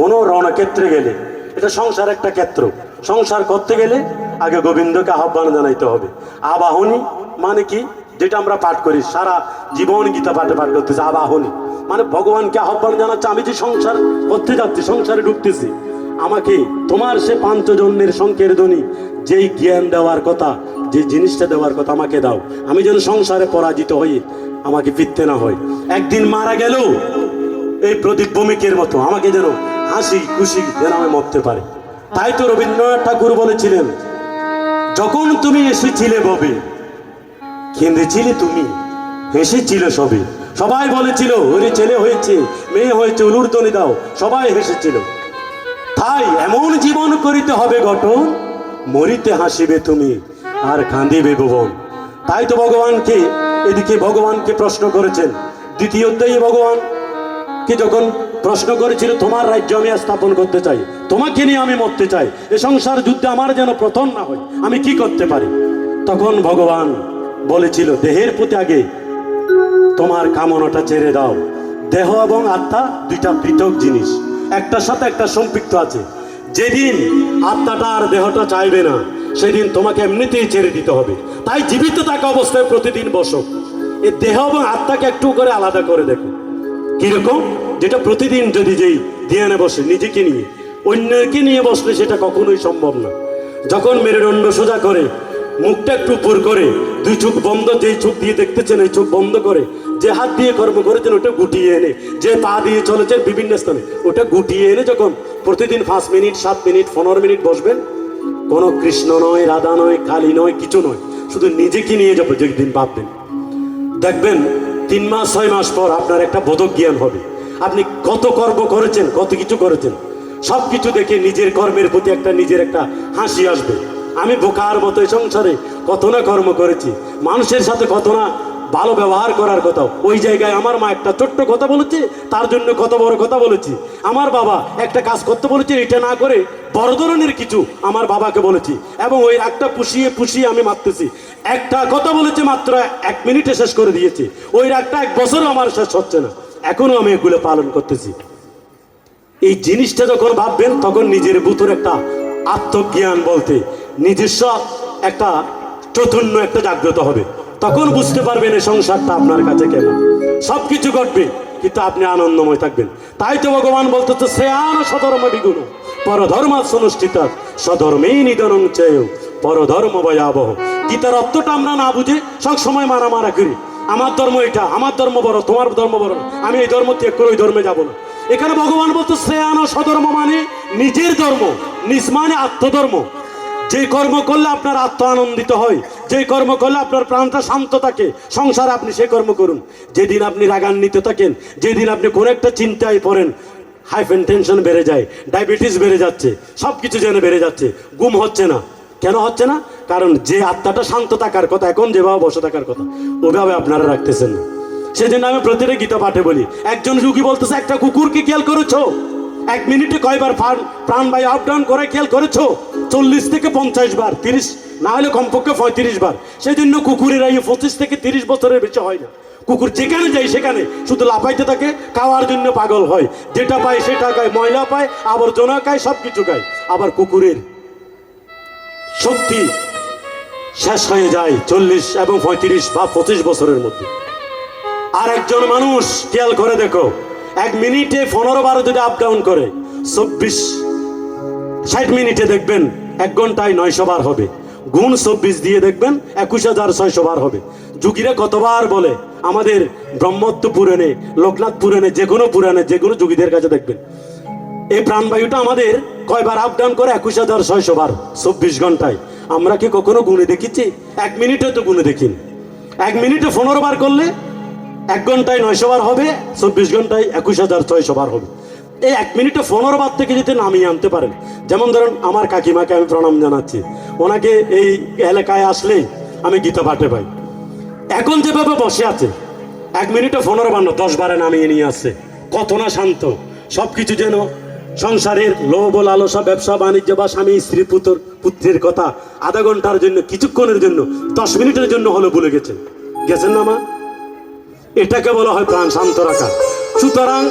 কোনো রণক্ষেত্রে গেলে, এটা সংসার একটা ক্ষেত্র। সংসার করতে গেলে আগে গোবিন্দকে আহ্বান জানাইতে হবে। আবাহনী মানে কি? যেটা আমরা পাঠ করি, সারা জীবন গীতা পাঠে পাঠ করতেছি, আবাহনী। মানে ভগবানকে আহ্বান জানাচ্ছে, আমি যে সংসার করতে যাচ্ছি, সংসারে ঢুকতেছি, আমাকে তোমার সে পাঞ্চজন্যের শঙ্কের ধ্বনি, যেই জ্ঞান দেওয়ার কথা, যে জিনিসটা দেওয়ার কথা আমাকে দাও। আমি যেন সংসারে পরাজিত হই, আমাকে ফিরতে না হয়। একদিন মারা গেল এই প্রদীপ ভূমিকের মতো আমাকে যেন হাসি খুশি যেন আমি মরতে পারে। তাই তো রবীন্দ্রনাথ ঠাকুর বলেছিলেন, যখন তুমি এসেছিলে ববে, কেঁদেছিলে তুমি, হেসেছিল সবে। সবাই বলেছিল, ওরে ছেলে হয়েছে, মেয়ে হয়েছে, উলুর তনি দাও। সবাই হেসেছিল। তাই এমন জীবন করিতে হবে গঠন, মরিতে হাসিবে তুমি আর কাঁদিবে ভুবন। তাই তো ভগবানকে, এদিকে ভগবানকে প্রশ্ন করেছেন, দ্বিতীয়তেই ভগবান কে যখন প্রশ্ন করেছিল, তোমার রাজ্য আমি স্থাপন করতে চাই, তোমাকে নিয়ে আমি মরতে চাই, এ সংসার যুদ্ধে আমার যেন প্রথম না হয়, আমি কি করতে পারি? তখন ভগবান বলেছিল, দেহের প্রতি আগে তোমার কামনাটা ছেড়ে দাও। দেহ এবং আত্মা দুইটা পৃথক জিনিস, একটার সাথে একটা সম্পৃক্ত আছে। যেদিন আত্মাটা আর দেহটা চাইবে না, সেদিন তোমাকে এমনিতেই ছেড়ে দিতে হবে। তাই জীবিত থাকা অবস্থায় প্রতিদিন বসো। এই দেহ এবং আত্মাকে একটু করে আলাদা করে দেখো। কীরকম? যেটা প্রতিদিন যদি যেই ধ্যানে বসে নিজেকে নিয়ে, অন্যকে নিয়ে বসলে সেটা কখনোই সম্ভব না। যখন মেরুদণ্ড সোজা করে, মুখটা একটু উপর করে, দুই চোখ বন্ধ, যেই চোখ দিয়ে দেখতেছেন, এই চোখ বন্ধ করে, যে হাত দিয়ে কর্ম করেছেন, ওটা গুটিয়ে এনে, যে পা দিয়ে চলেছেন বিভিন্ন স্থানে, ওটা গুটিয়ে এনে যখন প্রতিদিন পাঁচ মিনিট, সাত মিনিট, পনেরো মিনিট বসবেন, কোনো কৃষ্ণ নয়, রাধা নয়, কালী নয়, কিছু নয়, শুধু নিজেকে নিয়ে যাব যেদিন ভাববেন। দেখবেন তিন মাস, ছয় মাস পর আপনার একটা বোধক জ্ঞান হবে। আপনি কত কর্ম করেছেন, কত কিছু করেছেন সব কিছু দেখে নিজের কর্মের প্রতি একটা নিজের একটা হাসি আসবে। আমি বোকার মতো সংসারে কত না কর্ম করেছি, মানুষের সাথে কত না ভালো ব্যবহার করার কথা। ওই জায়গায় আমার মা একটা ছোট্ট কথা বলেছে, তার জন্য কত বড় কথা বলেছি। আমার বাবা একটা কাজ করতে বলেছে, এটা না করে বড় ধরনের কিছু আমার বাবাকে বলেছি। এবং ওই একটা পুষিয়ে পুষিয়ে আমি মারতেছি। একটা কথা বলেছে মাত্র, এক মিনিটে শেষ করে দিয়েছি। ওই রাগটা এক বছরও আমার শেষ হচ্ছে না। এখনও আমি এগুলো পালন করতেছি। এই জিনিসটা যখন ভাববেন, তখন নিজের ভিতর একটা আত্মজ্ঞান বলতে নিজস্ব একটা চৈতন্য একটা জাগ্রত হবে। তখন বুঝতে পারবেন এই সংসারটা আপনার কাছে কেন সব কিছু ঘটবে, কিন্তু আপনি আনন্দময় থাকবেন। তাই তো ভগবান বলতেছে, শ্রেয়ান সধর্ম বিগুণ, পরধর্ম সুনুষ্ঠিত, সধর্মেই নিধনং চেয়, পরধর্ম ভয়াবহ। গীতার অর্থটা আমরা না বুঝে সব সময় মারামারা করি। আমার ধর্ম এটা, আমার ধর্ম বড়, তোমার ধর্ম বড়। আমি এই ধর্ম ত্যাগ করে ওই ধর্মে যাব না। এখানে ভগবান বলতো শ্রেয়ান সধর্ম মানে নিজের ধর্ম, নিজ মানে আত্মধর্ম। যে কর্ম করলে আপনার আত্ম আনন্দিত হয়, যে কর্ম করলে আপনার প্রাণটা শান্ত থাকে, সংসারে আপনি সে কর্ম করুন। যেদিন আপনি রাগান্বিত থাকেন, যেদিন আপনি কোনো একটা চিন্তায় পড়েন হাইফেন টেনশন বেড়ে যায় ডায়াবেটিস বেড়ে যাচ্ছে সব কিছু যেন বেড়ে যাচ্ছে গুম হচ্ছে না। কেন হচ্ছে না? কারণ যে আত্মাটা শান্ত থাকার কথা, এখন যেভাবে বসে থাকার কথা, ওভাবে আপনারা রাখতেছেন না। সেজন্য আমি প্রতিটা গীতা পাঠে বলি, একজন রুগী বলতেছে, একটা কুকুরকে খেয়াল করেছ? এক মিনিটে কয়বার প্রাণ প্রাণবায়ু আপ ডাউন করে খেয়াল করেছ? চল্লিশ থেকে পঞ্চাশ বার, তিরিশ, না হলে কমপক্ষে পঁয়ত্রিশ বার। সেই জন্য কুকুরের আয়ু পঁচিশ থেকে তিরিশ বছরের বেশি হয় না। কুকুর যেখানে যায় সেখানে শুধু লাফাইতে থাকে, খাওয়ার জন্য পাগল হয়। যেটা পায় সেটা খায়, ময়লা পায়, আবর্জনা খায় সব কিছু খায়। আবার কুকুরের শক্তি শেষ হয়ে যায় চল্লিশ এবং পঁয়ত্রিশ বা পঁচিশ বছরের মধ্যে। আর একজন মানুষ, খেয়াল করে দেখো এক মিনিটে পনেরো বারো যদি আপ ডাউন করে, চব্বিশ, ষাট মিনিটে দেখবেন এক ঘন্টায় নয়শো বার হবে। গুণ চব্বিশ দিয়ে দেখবেন একুশ হাজার ছয়শো বার হবে। যুগীরা কতবার বলে, আমাদের ব্রহ্মত্ব পুরাণে লোকনাথ পুরাণে যে কোনো পুরাণে যে কোনো যুগীদের কাছে দেখবেন। এই প্রাণবায়ুটা আমাদের কয়বার আপ ডাউন করে একুশ হাজার ছয়শো বার, চব্বিশ ঘন্টায়। আমরা কি কখনো গুণে দেখেছি এক মিনিটে তো গুণে দেখিনি। এক মিনিটে পনেরো বার করলে এক ঘন্টায় নয়শো বার হবে, চব্বিশ ঘন্টায় একুশ হাজার ছয়শো বার হবে। এই এক মিনিটে পনেরো বার থেকে যদি নামিয়ে আনতে পারেন, যেমন ধরুন আমার কাকিমাকে আমি প্রণাম জানাচ্ছি, ওনাকে এই এলাকায় আসলেই আমি গীতা পাঠে পাই। এখন যেভাবে বসে আছে, এক মিনিটে পনেরো বার না দশ বারে নামিয়ে নিয়ে আসছে। কত না শান্ত সব কিছু যেন সংসারের লোভ, লালসা, ব্যবসা, বাণিজ্য বা স্বামী, স্ত্রী, পুত্র পুত্রের কথা আধা ঘণ্টার জন্য, কিছুক্ষণের জন্য, দশ মিনিটের জন্য হলো ভুলে গেছেন গেছেন না মা? এটাকে বলা হয় প্রাণ শান্ত রাখা। সুতরাং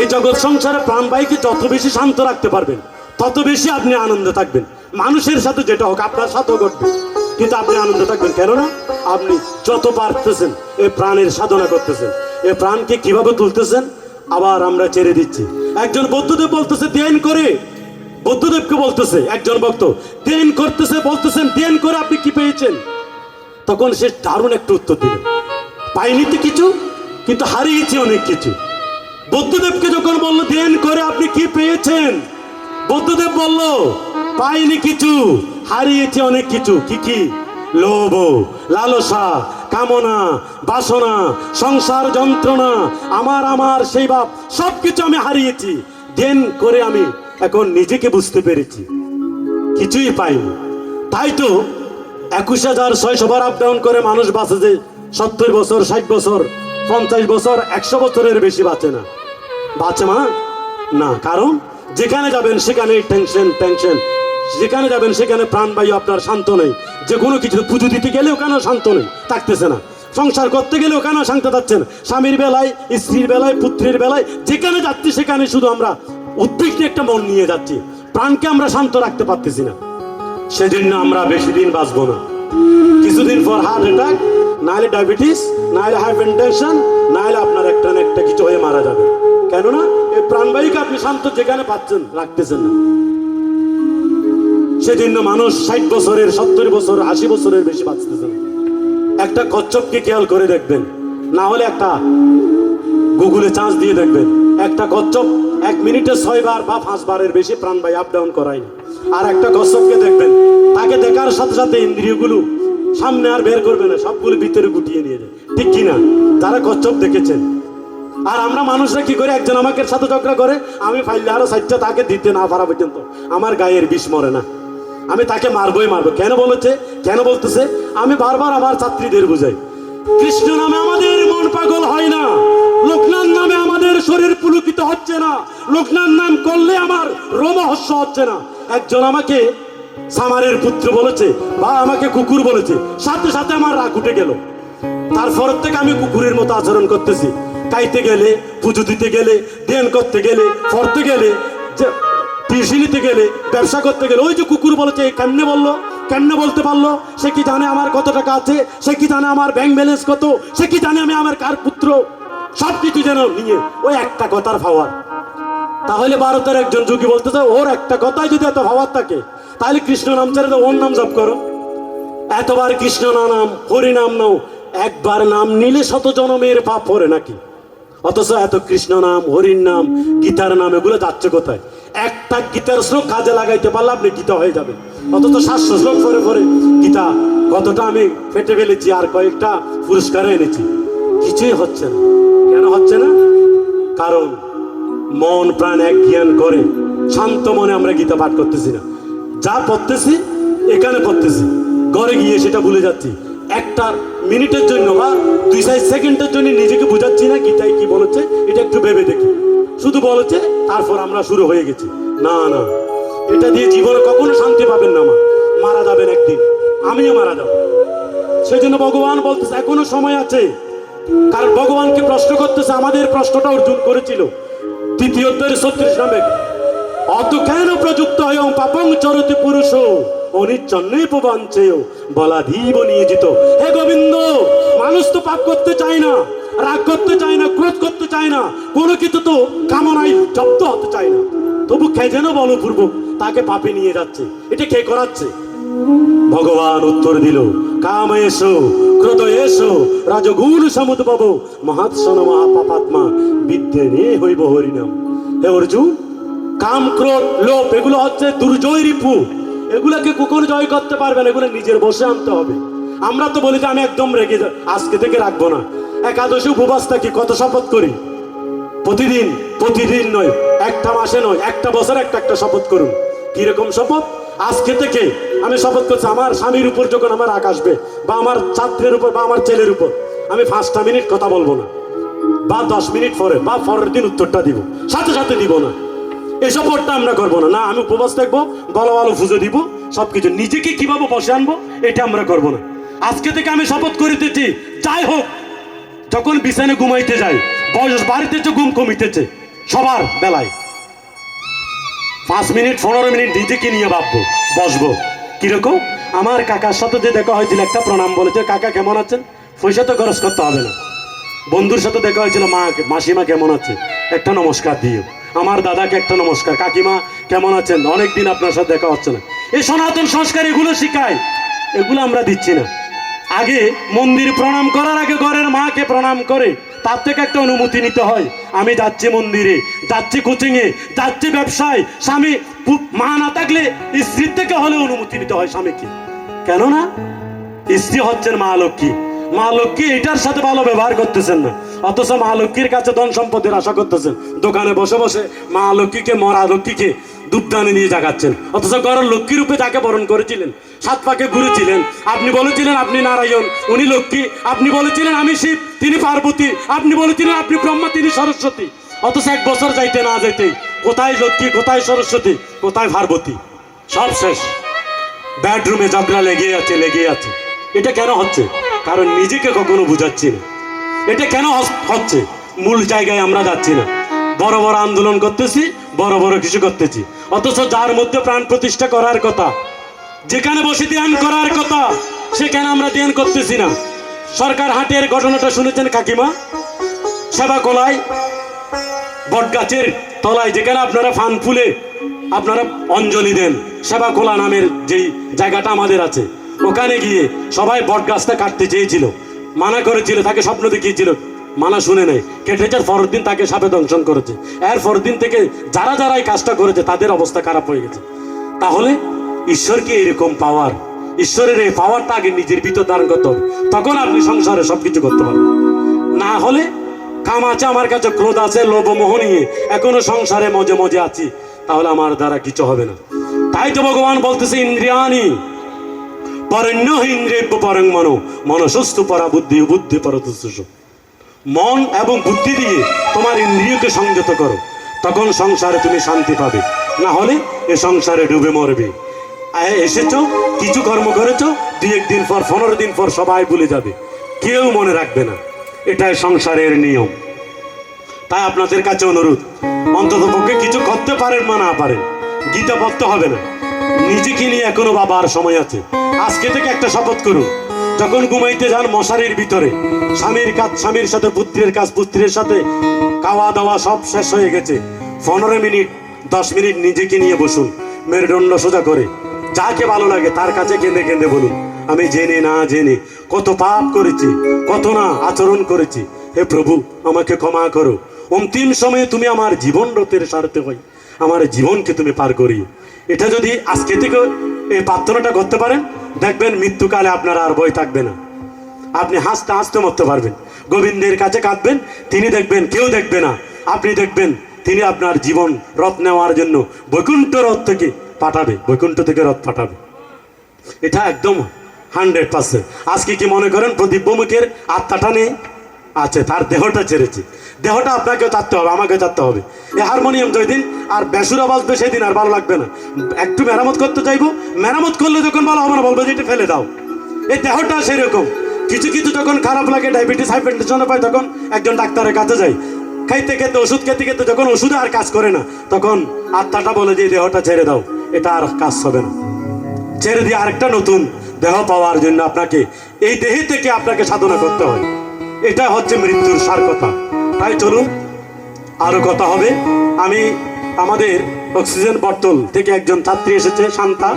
এই জগৎ সংসারে প্রাণবাহীকে যত বেশি শান্ত রাখতে পারবেন, তত বেশি আপনি আনন্দে থাকবেন। মানুষের সাথে যেটা হোক, আপনার সাথেও ঘটবে। কিন্তু আপনি আনন্দে থাকবেন কেননা, আপনি যত পারতেছেন এই প্রাণের সাধনা করতেছেন। এই প্রাণকে কীভাবে তুলতেছেন, আবার আমরা ছেড়ে দিচ্ছি। একজন বৌদ্ধদেব বলতেছে, ধ্যান করে। বৌদ্ধদেবকে বলতেছে একজন ভক্ত, ধ্যান করতেছে, বলতেছেন, ধ্যান করে আপনি কি পেয়েছেন? তখন সে দারুণ একটা উত্তর দিল। পাইনি তো কিছু, কিন্তু হারিয়েছি অনেক কিছু। বুদ্ধদেবকে যখন বলল, ধ্যান করে আপনি কি পেয়েছেন? বুদ্ধদেব বলল, পাইনি কিছু, হারিয়েছি অনেক কিছু। কি কি? লোভ, লালসা, কামনা, বাসনা, সংসার যন্ত্রণা, আমার আমার সেই বাপ সব কিছু আমি হারিয়েছি। ধ্যান করে আমি এখন নিজেকে বুঝতে পেরেছি। কিছুই পাইনি। তাই তো একুশ হাজার ছয়শো বার আপ ডাউন করে মানুষ যে সত্তর বছর, ষাট বছর, পঞ্চাশ বছর, একশো বছরের বেশি বাঁচে না। বাঁচে মা? না, কারণ যেখানে যাবেন সেখানে টেনশন টেনশন যেখানে যাবেন সেখানে প্রাণবায়ু আপনার শান্ত নেই। যে কোনো কিছু পুজো দিতে গেলেও কেন শান্ত নেই? থাকতেছে না। সংসার করতে গেলেও কেন শান্ত থাকছেন? স্বামীর বেলায়, স্ত্রীর বেলায়, পুত্রের বেলায়, যেখানে যাচ্ছি সেখানে শুধু আমরা উদ্বিগ্ন একটা মন নিয়ে যাচ্ছি। প্রাণকে আমরা শান্ত রাখতে পারতেছি না। সেজন্য আমরা বেশি দিন বাঁচবো না। কিছুদিন পর হার্ট অ্যাটাক নাহলে ডায়াবেটিস নাহলে হাইপারটেনশন নাহলে আপনার একটা না একটা কিছু হয়ে মারা যাবে। কেননা, এই প্রাণবায়ুকে আপনি শান্ত যেখানে পাচ্ছেন, রাখতেছেন না। সেজন্য মানুষ ষাট বছরের, সত্তর বছর, আশি বছরের বেশি বাঁচতেছে না। একটা কচ্ছপকে খেয়াল করে দেখবেন। না হলে একটা গুগলে চান্স দিয়ে দেখবেন। একটা কচ্ছপ এক মিনিটে ছয় বার বা পাঁচ বারের বেশি প্রাণবায়ু আপ ডাউন করায় আর একটা কচ্ছপকে দেখবেন তাকে দেখার সাথে সাথে ইন্দ্রিয়গুলো সামনে আর বের করবে না, সবগুলো ভিতরে গুটিয়ে নিয়ে যায়। ঠিক কিনা যারা কচ্ছপ দেখেছেন। আর আমরা মানুষরা কি করে? একজন আমাকে সাথে ঝগড়া করে, আমি ফাইলে আরও সাইডটা তাকে দিতে না পারা পর্যন্ত আমার গায়ের বিষ মরে না। আমি তাকে মারবই মারবো। কেন বলেছে? কেন বলতেছে? আমি বারবার আমার ছাত্রীদের বুঝাই। কৃষ্ণ নামে আমাদের মন পাগল হয় না। লোকনাথ নামে আমাদের শরীর পুলকিত হচ্ছে না। লোকনাথ নাম করলে আমার রোমহস্য হচ্ছে না। একজন আমাকে সামারের পুত্র বলেছে বা আমাকে কুকুর বলেছে। সাথে সাথে আমার রাগ উঠে গেল। তারপর থেকে আমি কুকুরের মতো আচরণ করতেছি। খাইতে গেলে, পুজো দিতে গেলে, ধ্যান করতে গেলে, পড়তে গেলে, যে নিতে গেলে, ব্যবসা করতে গেলে, ওই যে কুকুর বলেছে কেমনে বলল? কেমনে বলতে পারল? সে কি জানে আমার কত টাকা আছে? সে কি জানে আমার ব্যাংক ব্যালেন্স কত? সে কি জানে আমি আমার কার পুত্র? সব কিছু যেন নিয়ে, ওই একটা কথার ফাওয়ার তাহলে ভারতের একজন যোগী বলতেছে ওর একটা কথাই যদি এত ভাবার থাকে, তাহলে কৃষ্ণ নাম ছেড়ে ওর নাম জপ করো। এতবার কৃষ্ণ না নাম হরি নাম নাও, একবার নাম নিলে শত জনমের পাপ পরে নাকি? অথচ এত কৃষ্ণ নাম, হরির নাম, গীতার নাম, এগুলো যাচ্ছে কোথায়? একটা গীতার শ্লোক কাজে লাগাইতে পারলে আপনি গীতা হয়ে যাবে অথচ সাতশো শ্লোক পরে পরে গীতা কতটা আমি ফেটে ফেলেছি আর কয়েকটা পুরস্কার এনেছি। কিছুই হচ্ছে না। কেন হচ্ছে না? কারণ মন, প্রাণ, এক জ্ঞান করে। শান্ত মনে আমরা গীতা পাঠ করতেছি না। যা পড়তেছি, এখানে পড়তেছি। ঘরে গিয়ে সেটা ভুলে যাচ্ছি। একটা মিনিটের জন্য বা দুই চার সেকেন্ডের জন্য নিজেকে বোঝাচ্ছি না গীতায় কি বলেছে, এটা একটু ভেবে দেখি। শুধু বলেছে, তারপর আমরা শুরু হয়ে গেছি। না না। এটা দিয়ে জীবনে কখনো শান্তি পাবেন না মা। মারা যাবেন একদিন। আমিও মারা যাব। সেই জন্য ভগবান বলতেছে, এখনও সময় আছে। কারণ ভগবানকে প্রশ্ন করতেছে, আমাদের প্রশ্নটা অর্জুন করেছিল। দ্বিতীয় অধ্যায়ের ছত্রিশ নামে অত কেন প্রযুক্ত হয় পাপং চরতি পুরুষ? অনিচ্ছন্নই প্রবাঞ্চেয় বলা ধীব নিয়ে যেত হে গোবিন্দ, মানুষ তো পাপ করতে চায় না, রাগ করতে চায় না, ক্রোধ করতে চায় না, কোনো কিছু তো কামনায় জব্দ হতে চায় না। তবু কে যেন বলপূর্বক তাকে পাপে নিয়ে যাচ্ছে, এটা কে করাচ্ছে? ভগবান উত্তর দিল, কাম এসো ক্রোধ এসো রাজগুণ সমুদ্ভব মহাৎসন মহাপাপাত্মা, বিদ্যে নিয়ে হইব হরিনাম। হে অর্জুন, কাম, ক্রোধ, লোভ, এগুলো হচ্ছে দুর্জয় রিপু। এগুলোকে কখনো জয় করতে পারবে না, এগুলো নিজের বসে আনতে হবে। আমরা তো বলি যে, আমি একদম রেগে আজকে থেকে রাখব না। একাদশী উপবাস থাকি, কত শপথ করি? প্রতিদিন প্রতিদিন নয়, একটা মাসে নয়, একটা বছর একটা একটা শপথ করুন। কীরকম শপথ? আজকে থেকে আমি শপথ করছি, আমার স্বামীর উপর যখন আমার রাগ আসবে, বা আমার ছাত্রের উপর, বা আমার ছেলের উপর, আমি পাঁচটা মিনিট কথা বলব না। বা দশ মিনিট পরে, বা পরের দিন উত্তরটা দিব। সাথে সাথে দিব না। এসব ভোটটা আমরা করব না। না, আমি উপবাস থাকব ভালো ভালো পুজো দিব সব কিছু নিজেকে কীভাবে বসে আনব, এটা আমরা করব না। আজকে থেকে আমি শপথ করিতেছি যাই হোক, যখন বিছানে ঘুমাইতে যাই, বয়স বাড়িতেছে, ঘুম কমিতেছে, সবার বেলায়। পাঁচ মিনিট, পনেরো মিনিট নিজেকে নিয়ে ভাববো? বসবো। কীরকম? আমার কাকার সাথে যে দেখা হয়েছিল, একটা প্রণাম বলেছে, কাকা, কেমন আছেন? পয়সা তো খরচ করতে হবে না। বন্ধুর সাথে দেখা হয়েছিল, মা, মাসিমা কেমন আছে? একটা নমস্কার দিও। আমার দাদাকে একটা নমস্কার। কাকিমা, কেমন আছেন? অনেকদিন আপনার সাথে দেখা হচ্ছে না। এই সনাতন সংস্কার এগুলো শিখায়। এগুলো আমরা দিচ্ছি না। আগে মন্দির প্রণাম করার আগে ঘরের মাকে প্রণাম করে তার থেকে একটা অনুমতি নিতে হয়। আমি যাচ্ছি মন্দিরে, যাচ্ছি কোচিংয়ে যাচ্ছি ব্যবসায়। স্বামী মা না থাকলে স্ত্রীর থেকে হলে অনুমতি নিতে হয় স্বামীকে। কেননা? স্ত্রী হচ্ছেন মা লক্ষ্মী। মা লক্ষ্মী এটার সাথে ভালো ব্যবহার করতেছেন না। অথচ মা লক্ষ্মীর কাছে ধন সম্পদের আশা করতেছেন। দোকানে বসে বসে মা লক্ষ্মীকে, মরা লক্ষ্মীকে দুধদানে নিয়ে জাগাচ্ছেন। অথচ ঘরের লক্ষ্মী রূপে যাকে বরণ করেছিলেন। সাত পাকে ঘুরেছিলেন। আপনি বলেছিলেন আপনি নারায়ণ, উনি লক্ষ্মী। আপনি বলেছিলেন আমি শিব, তিনি পার্বতী। আপনি বলেছিলেন আপনি ব্রহ্মা, তিনি সরস্বতী। অথচ এক বছর যাইতে না যাইতেই কোথায় লক্ষ্মী, কোথায় সরস্বতী, কোথায় পার্বতী? সব শেষ। বেডরুমে ঝগড়া লেগে আছে লেগে আছে। এটা কেন হচ্ছে? কারণ নিজেকে কখনো বুঝাচ্ছি না। এটা কেন হচ্ছে? মূল জায়গায় আমরা যাচ্ছি না। বড় বড় আন্দোলন করতেছি, বড় বড় কিছু করতেছি। অথচ যার মধ্যে প্রাণ প্রতিষ্ঠা করার কথা, যেখানে বসে ধ্যান করার কথা, সেখানে আমরা ধ্যান করতেছি না। সরকার হাটের ঘটনাটা শুনেছেন কাকিমা? সেবা কোলায় বটগাছের তলায়, যেখানে আপনারা ফান ফুলে আপনারা অঞ্জলি দেন। সেবা কোলা নামের যেই জায়গাটা আমাদের আছে, ওখানে গিয়ে সবাই বটগাছটা কাটতে চেয়েছিল। মানা করেছিল, তাকে স্বপ্ন দেখিয়েছিল। মানা শুনে নেই কেটেছে পরের দিন তাকে সাপে দংশন করেছে। এর পরের দিন থেকে যারা যারা এই কাজটা করেছে, তাদের অবস্থা খারাপ হয়ে গেছে। তাহলে ঈশ্বরকে এরকম পাওয়ার ঈশ্বরের এই পাওয়ারটা আগে নিজের ভিতর ধারণ করতে হবে। তখন আপনি সংসারে সবকিছু করতে পারবেন। না হলে কাম আছে, আমার কাছে ক্রোধ আছে, লোভ মোহ নিয়ে এখনও সংসারে মজে মজে আছি। তাহলে আমার দ্বারা কিছু হবে না। তাই তো ভগবান বলতেছে ইন্দ্রিয়ানি পরণ্য ইন্দ্রিয় পরং মনো। মনসস্তু পরা বুদ্ধি বুদ্ধি পরতুষ মন এবং বুদ্ধি দিয়ে তোমার ইন্দ্রিয়কে সংযত করো। তখন সংসারে তুমি শান্তি পাবে। না হলে এ সংসারে ডুবে মরবে। এসেছ, কিছু কর্ম করেছ দুই একদিন পর, পনেরো দিন পর সবাই ভুলে যাবে। কেউ মনে রাখবে না। এটাই সংসারের নিয়ম। তাই আপনাদের কাছে অনুরোধ অন্তত পক্ষে কিছু করতে পারেন বা না পারেন, গীতা পড়তে হবে না। নিজেকে নিয়ে এখনও বাবার সময় আছে। আজকে থেকে একটা শপথ করুন। যখন ঘুমাইতে যান মশারির ভিতরে, স্বামীর কাজ স্বামীর সাথে, পুত্রের কাজ পুত্রের সাথে, খাওয়া দাওয়া সব শেষ হয়ে গেছে। পনেরো মিনিট, দশ মিনিট নিজেকে নিয়ে বসুন। মেরুদণ্ড সোজা করে, যাকে ভালো লাগে তার কাছে কেঁদে কেঁদে বলুন, আমি জেনে না জেনে কত পাপ করেছি, কত না আচরণ করেছি। হে প্রভু, আমাকে ক্ষমা করো। অন্তিম সময়ে তুমি আমার জীবন রথের স্বার্থে হই আমার জীবনকে তুমি পার করি। এটা যদি আজকে থেকে এই প্রার্থনাটা করতে পারেন, দেখবেন মৃত্যুকালে আপনার আর বই থাকবে না। আপনি হাসতে হাসতে মরতে পারবেন। গোবিন্দের কাছে কাঁদবেন, তিনি দেখবেন, কেউ দেখবে না। আপনি দেখবেন, তিনি আপনার জীবন রথ নেওয়ার জন্য বৈকুণ্ঠ রথ থেকে পাঠাবে, বৈকুণ্ঠ থেকে রথ পাঠাবে। এটা একদম হান্ড্রেড পার্সেন্ট আজকে কি মনে করেন, প্রদীপ মুখের আত্মাটা নেই? আছে, তার দেহটা ছেড়েছে। দেহটা আপনাকেও চাচ্ছে হবে, আমাকেও চাচ্ছে হবে। এই হারমোনিয়াম যেদিন আর বেসুরা বাজবে সেদিন আর ভালো লাগবে না। একটু মেরামত করতে চাইব, মেরামত করলে যখন ভালো হবে না, বলব যে এটা ফেলে দাও। এই দেহটা সেরকম। কিছু কিছু যখন খারাপ লাগে, ডায়াবেটিস হাইপারটেনশনে পায়, তখন একজন ডাক্তারের কাছে যাই। খাইতে খেতে, ওষুধ খেতে খেতে যখন ওষুধে আর কাজ করে না, তখন আত্মাটা বলে যে দেহটা ছেড়ে দাও, এটা আর কাজ হবে না। ছেড়ে দিয়ে আরেকটা নতুন দেহ পাওয়ার জন্য আপনাকে, এই দেহে থেকে আপনাকে সাধনা করতে হয়। এটা হচ্ছে মৃত্যুর সার কথা। তাই চলুন, আরও কথা হবে। আমি আমাদের অক্সিজেন বটল থেকে একজন ছাত্রী এসেছে, শান্তা।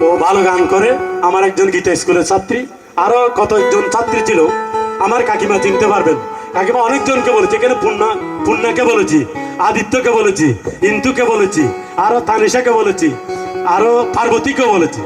ও ভালো গান করে। আমার একজন গীতা স্কুলের ছাত্রী। আরও কতজন ছাত্রী ছিল, আমার কাকিমা চিনতে পারবেন। কাকিমা অনেকজনকে বলেছি, এখানে পূর্ণা, পূর্ণাকে বলেছি, আদিত্যকে বলেছি, ইন্তুকে বলেছি, আরও তানিশাকে বলেছি, আরও পার্বতীকে বলেছি।